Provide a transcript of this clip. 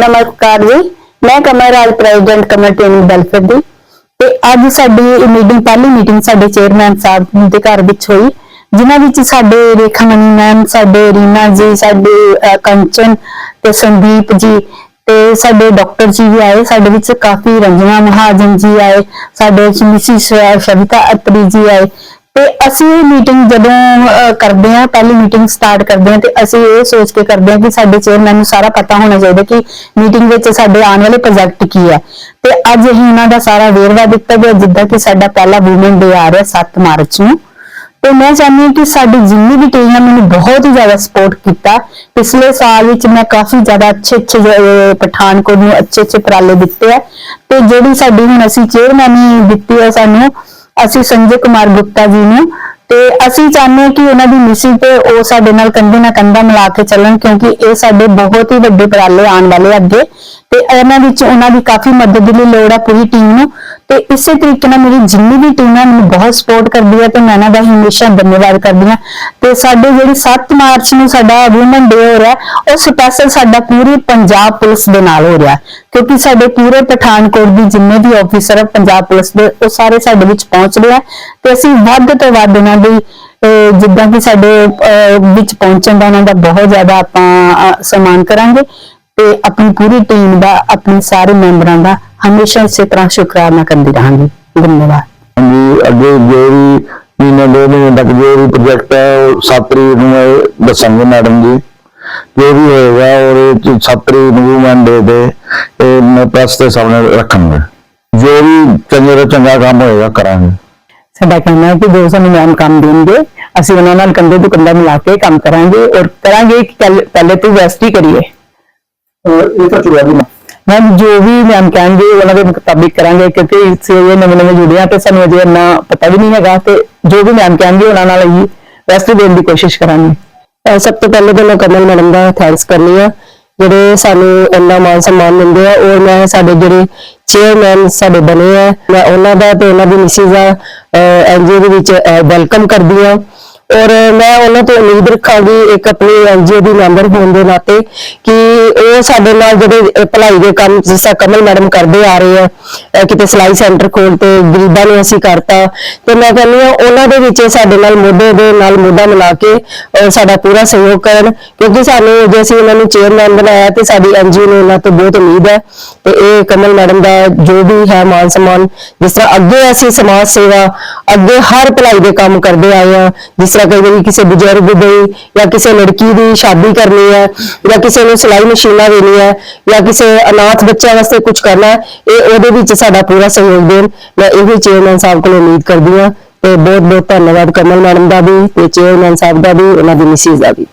ਨਮਸਕਾਰ ਜੀ ਮੈਂ Kamal president Kamal training welfare ਦੀ। ਤੇ ਅੱਜ ਸਾਡੀ ਮੀਟਿੰਗ ਪਹਿਲੀ ਮੀਟਿੰਗ ਸਾਡੇ ਚੇਅਰਮੈਨ ਸਾਹਿਬ ਦੇ ਘਰ ਵਿੱਚ ਹੋਈ, ਜਿਨ੍ਹਾਂ ਵਿੱਚ ਸਾਡੇ ਰੇਖਾ ਮਨੀ ਮੈਮ ਸਾਡੇ ਰੀਨਾ ਜੀ, ਸਾਡੇ ਕੰਚਨ ਤੇ ਸੰਦੀਪ ਜੀ ਤੇ ਸਾਡੇ ਡਾਕਟਰ ਜੀ ਵੀ ਆਏ। ਸਾਡੇ ਵਿੱਚ ਕਾਫੀ ਰੰਜਨਾ ਮਹਾਜਨ ਜੀ ਆਏ। ਸਾਡੇ ਮਿਸਿਸ ਸ਼ਵਿਤਾ ਅਤਰੀ ਜੀ ਆਏ। ਤੇ ਅਸੀਂ ਇਹ ਮੀਟਿੰਗ ਜਦੋਂ ਅਹ, ਕਰਦੇ ਹਾਂ ਪਹਿਲੀ ਮੀਟਿੰਗ ਸਟਾਰਟ ਕਰਦੇ ਹਾਂ ਤੇ ਅਸੀਂ ਇਹ ਸੋਚ ਕੇ ਕਰਦੇ ਹਾਂ ਕਿ ਸਾਡੇ ਚੇਅਰਮੈਨ ਨੂੰ ਸਾਰਾ ਪਤਾ ਹੋਣਾ ਚਾਹੀਦਾ ਕਿ ਮੀਟਿੰਗ ਵਿੱਚ ਸਾਡੇ ਆਉਣ ਵਾਲੇ ਪ੍ਰੋਜੈਕਟ ਕੀ ਹੈ ਤੇ ਅੱਜ ਅਸੀਂ ਉਹਨਾਂ ਦਾ ਸਾਰਾ ਵੇਰਵਾ ਦਿੱਤਾ ਗਿਆ ਜਿੱਦਾਂ ਕਿ ਸਾਡਾ ਪਹਿਲਾ ਔਮਨ ਡੇ ਆ ਰਿਹਾ 7 ਮਾਰਚ ਨੂੰ। ਤੇ ਮੈਂ ਚਾਹੁੰਦੀ ਹਾਂ ਕਿ ਸਾਡੀ ਜਿੰਨੀ ਵੀ ਟੀਮ ਨੇ ਮੈਨੂੰ ਬਹੁਤ ਹੀ ਜ਼ਿਆਦਾ ਸਪੋਰਟ ਕੀਤਾ। ਪਿਛਲੇ ਸਾਲ ਵਿੱਚ ਮੈਂ ਕਾਫੀ ਜ਼ਿਆਦਾ ਅੱਛੇ ਅੱਛੇ ਅਹ, ਪਠਾਨਕੋਟ ਨੂੰ ਅੱਛੇ ਅੱਛੇ ਉਪਰਾਲੇ ਦਿੱਤੇ ਆ। ਤੇ ਜਿਹੜੀ ਸਾਡੀ ਹੁਣ ਅਸੀਂ ਚੇਅਰਮੈਨ ਦਿੱਤੀ ਹੈ ਸਾਨੂੰ ਅਸੀਂ ਸੰਜੇ ਕੁਮਾਰ ਗੁਪਤਾ ਜੀ ਨੂੰ ਤੇ ਅਸੀਂ ਚਾਹੁੰਦੇ ਹਾਂ ਕਿ ਉਹਨਾਂ ਦੀ ਮਿਸ਼ਨ ਤੇ ਉਹ ਸਾਡੇ ਨਾਲ ਕੰਧੇ ਨਾਲ ਕੰਧਾ ਮਿਲਾ ਕੇ ਚੱਲਣ, ਕਿਉਂਕਿ ਇਹ ਸਾਡੇ ਬਹੁਤ ਹੀ ਵੱਡੇ ਪ੍ਰਾਲੇ ਆਉਣ ਵਾਲੇ ਅੱਗੇ ਤੇ ਇਹਨਾਂ ਵਿੱਚ ਉਹਨਾਂ ਦੀ ਕਾਫੀ ਮਦਦ ਦੀ ਲੋੜ ਹੈ ਪੂਰੀ ਟੀਮ ਨੂੰ। ਤੇ ਇਸੇ ਤਰੀਕੇ ਨਾਲ ਮੇਰੀ ਜਿੰਨੀ ਵੀ ਟੀਮ ਹੈ, ਮੈਨੂੰ ਬਹੁਤ ਸਪੋਰਟ ਕਰਦੀ ਹੈ ਤੇ ਮੈਂ ਇਹਨਾਂ ਦਾ ਹਮੇਸ਼ਾ ਧੰਨਵਾਦ ਕਰਦੀ ਹਾਂ। ਤੇ ਸਾਡੇ ਜਿਹੜੀ 7 ਮਾਰਚ ਨੂੰ ਸਾਡਾ ਔਮਨ ਡੇ ਹੋ ਰਿਹਾ, ਉਹ ਸਪੈਸ਼ਲ ਸਾਡਾ ਪੂਰੀ ਪੰਜਾਬ ਪੁਲਿਸ ਦੇ ਨਾਲ ਹੋ ਰਿਹਾ। ਕਿਉਂਕਿ ਸਾਡੇ ਪੂਰੇ ਪਠਾਨਕੋਟ ਦੀ ਜਿੰਨੇ ਵੀ ਆਫੀਸਰ ਹੈ, ਪੰਜਾਬ ਪੁਲਿਸ ਦੇ, ਉਹ ਸਾਰੇ ਸਾਡੇ ਵਿੱਚ ਪਹੁੰਚ ਰਹੇ ਆ ਤੇ ਅਸੀਂ ਵੱਧ ਤੋਂ ਵੱਧ ਇਹਨਾਂ ਦੀ ਜਿੱਦਾਂ ਕਿ ਸਾਡੇ ਵਿੱਚ ਪਹੁੰਚਣ ਦਾ ਉਹਨਾਂ ਦਾ ਬਹੁਤ ਜ਼ਿਆਦਾ ਆਪਾਂ ਸਨਮਾਨ ਕਰਾਂਗੇ। ਤੇ ਆਪਣੀ ਪੂਰੀ ਟੀਮ ਦਾ, ਆਪਣੇ ਸਾਰੇ ਮੈਂਬਰਾਂ ਦਾ ਹਮੇਸ਼ਾ ਇਸੇ ਤਰ੍ਹਾਂ ਸ਼ੁਕਰਾਨਾ ਕਰਦੀ ਰਹਾਂਗੀ। ਧੰਨਵਾਦ। ਹਾਂਜੀ ਅੱਗੇ ਜੋ ਵੀ ਮਹੀਨੇ ਦੋ ਮਹੀਨੇ ਤੱਕ ਜੋ ਵੀ ਪ੍ਰੋਜੈਕਟ ਹੈ ਉਹ 7 ਤਰੀਕ ਨੂੰ ਇਹ ਦੱਸਾਂਗੇ ਮੈਡਮ ਜੀ। ਜੋ ਵੀ ਹੋਏਗਾ ਔਰ ਇਹ 'ਚ 7 ਤਰੀਕ ਨੂੰ ਵੂਮਨ ਡੇ ਤੇ ਇਹ ਮੈਂ ਪ੍ਰੈਸ ਦੇ ਸਾਹਮਣੇ ਰੱਖਾਂਗੇ। ਜੋ ਵੀ ਚੰਗੇ ਤੋਂ ਚੰਗਾ ਕੰਮ ਹੋਏਗਾ ਕਰਾਂਗੇ। ਸਾਡਾ ਕਹਿਣਾ ਹੈ ਕਿ ਜੋ ਸਾਨੂੰ ਮੈਮ ਕੰਮ ਦੇਣਗੇ ਅਸੀਂ ਉਹਨਾਂ ਨਾਲ ਕੰਧੇ ਤੋਂ ਕੰਧਾ ਮਿਲਾ ਕੇ ਕੰਮ ਕਰਾਂਗੇ ਔਰ ਕਰਾਂਗੇ ਕਿ ਪਹਿਲੇ- ਤੋਂ ਬੈਸਟ ਹੀ ਕਰੀਏ। ਇਹ ਤਾਂ ਚੁਆ ਵੀ ਮੈਮ ਜੋ ਵੀ ਮੈਮ ਕਹਿਣਗੇ, ਉਹਨਾਂ ਦੇ ਮੁਤਾਬਿਕ ਕਰਾਂਗੇ, ਕਿਉਂਕਿ ਇਸ ਇਹ ਨਵੇਂ ਨਵੇਂ ਜੁੜੇ ਤੇ ਸਾਨੂੰ ਅਜੇ ਇੰਨਾ ਪਤਾ ਵੀ ਨਹੀਂ ਹੈਗਾ, ਤੇ ਜੋ ਵੀ ਮੈਮ ਕਹਿਣਗੇ, ਉਹਨਾਂ ਨਾਲ ਹੀ ਬੈਸਟ ਦੇਣ ਦੀ ਕੋਸ਼ਿਸ਼ ਕਰਾਂਗੇ। ਸਭ ਤੋਂ ਪਹਿਲੇ ਤਾਂ ਮੈਂ ਕਮਲ ਮੈਡਮ ਦਾ ਥੈਂਕਸ ਕਰਨੀ ਆ। ਜਿਹੜੇ ਸਾਨੂੰ ਇੰਨਾ ਮਾਨ ਸਨਮਾਨ ਦਿੰਦੇ ਆ ਔਰ ਮੈਂ ਸਾਡੇ ਜਿਹੜੇ ਚੇਅਰਮੈਨ ਸਾਡੇ ਬਣੇ ਆ, ਮੈਂ ਉਹਨਾਂ ਦਾ ਤੇ ਉਹਨਾਂ ਦੀ ਮਿਸਿਸ ਦਾ ਐਨਜੀਓ ਦੇ ਵਿੱਚ ਵੈਲਕਮ ਕਰਦੀ ਆ। ਔਰ ਮੈਂ ਉਹਨਾਂ ਤੋਂ ਉਮੀਦ ਰੱਖਾਂਗੀ, ਇੱਕ ਆਪਣੀ ਐਨਜੀਓ ਦੀ ਮੈਂਬਰ ਹੋਣ ਦੇ ਨਾਤੇ, ਕਿ ਉਹ ਸਾਡੇ ਨਾਲ ਜਿਹੜੇ ਭਲਾਈ ਦੇ ਕੰਮ, ਜਿਸ ਤਰ੍ਹਾਂ ਕਮਲ ਮੈਡਮ ਕਰਦੇ ਆ ਰਹੇ ਆ ਕਿਤੇ ਸਿਲਾਈ ਸੈਂਟਰ ਖੋਲ ਤੇ ਗਰੀਬਾਂ ਨੂੰ ਅਸੀਂ ਕਰਤਾ। ਤੇ ਮੈਂ ਕਹਿੰਦੀ ਆ ਉਹਨਾਂ ਦੇ ਵਿੱਚ ਸਾਡੇ ਨਾਲ ਮੋਢੇ ਦੇ ਨਾਲ ਮੋਢਾ ਮਿਲਾ ਕੇ ਸਾਡਾ ਪੂਰਾ ਸਹਿਯੋਗ ਕਰਨ। ਕਿਉਂਕਿ ਸਾਨੂੰ ਜੇ ਅਸੀਂ ਉਹਨਾਂ ਨੂੰ ਚੇਅਰਮੈਨ ਬਣਾਇਆ ਤੇ ਸਾਡੀ ਐਨਜੀਓ ਨੂੰ ਉਹਨਾਂ ਤੋਂ ਬਹੁਤ ਉਮੀਦ ਹੈ। ਤੇ ਇਹ ਕਮਲ ਮੈਡਮ ਦਾ ਜੋ ਵੀ ਹੈ ਮਾਨ ਸਨਮਾਨ, ਜਿਸ ਤਰ੍ਹਾਂ ਅੱਗੇ ਅਸੀਂ ਸਮਾਜ ਸੇਵਾ, ਅੱਗੇ ਹਰ ਭਲਾਈ ਦੇ ਕੰਮ ਕਰਦੇ ਆਏ ਆ ਜਿਸ ਤਰ੍ਹਾਂ ਕਈ ਵਾਰੀ ਕਿਸੇ ਬਜ਼ੁਰਗ ਦੀ ਜਾਂ ਕਿਸੇ ਲੜਕੀ ਦੀ ਸ਼ਾਦੀ ਕਰਨੀ ਹੈ, ਜਾਂ ਕਿਸੇ ਨੂੰ ਸਿਲਾਈ ਮਸ਼ੀਨਾਂ ਦੇਣੀ ਹੈ ਜਾਂ ਕਿਸੇ ਅਨਾਥ ਬੱਚਿਆਂ ਵਾਸਤੇ ਕੁਝ ਕਰਨਾ ਹੈ ਇਹ ਉਹਦੇ ਵਿੱਚ ਸਾਡਾ ਪੂਰਾ ਸਹਿਯੋਗ ਦੇਣ। ਮੈਂ ਇਹੀ ਚੇਅਰਮੈਨ ਸਾਹਿਬ ਕੋਲੋਂ ਉਮੀਦ ਕਰਦੀ ਹਾਂ ਤੇ ਬਹੁਤ ਬਹੁਤ ਧੰਨਵਾਦ ਕਮਲ ਮੈਡਮ ਦਾ ਵੀ ਤੇ ਚੇਅਰਮੈਨ ਸਾਹਿਬ ਦਾ ਵੀ, ਉਹਨਾਂ ਦੀ ਮਿਸਿਸ ਦਾ ਵੀ।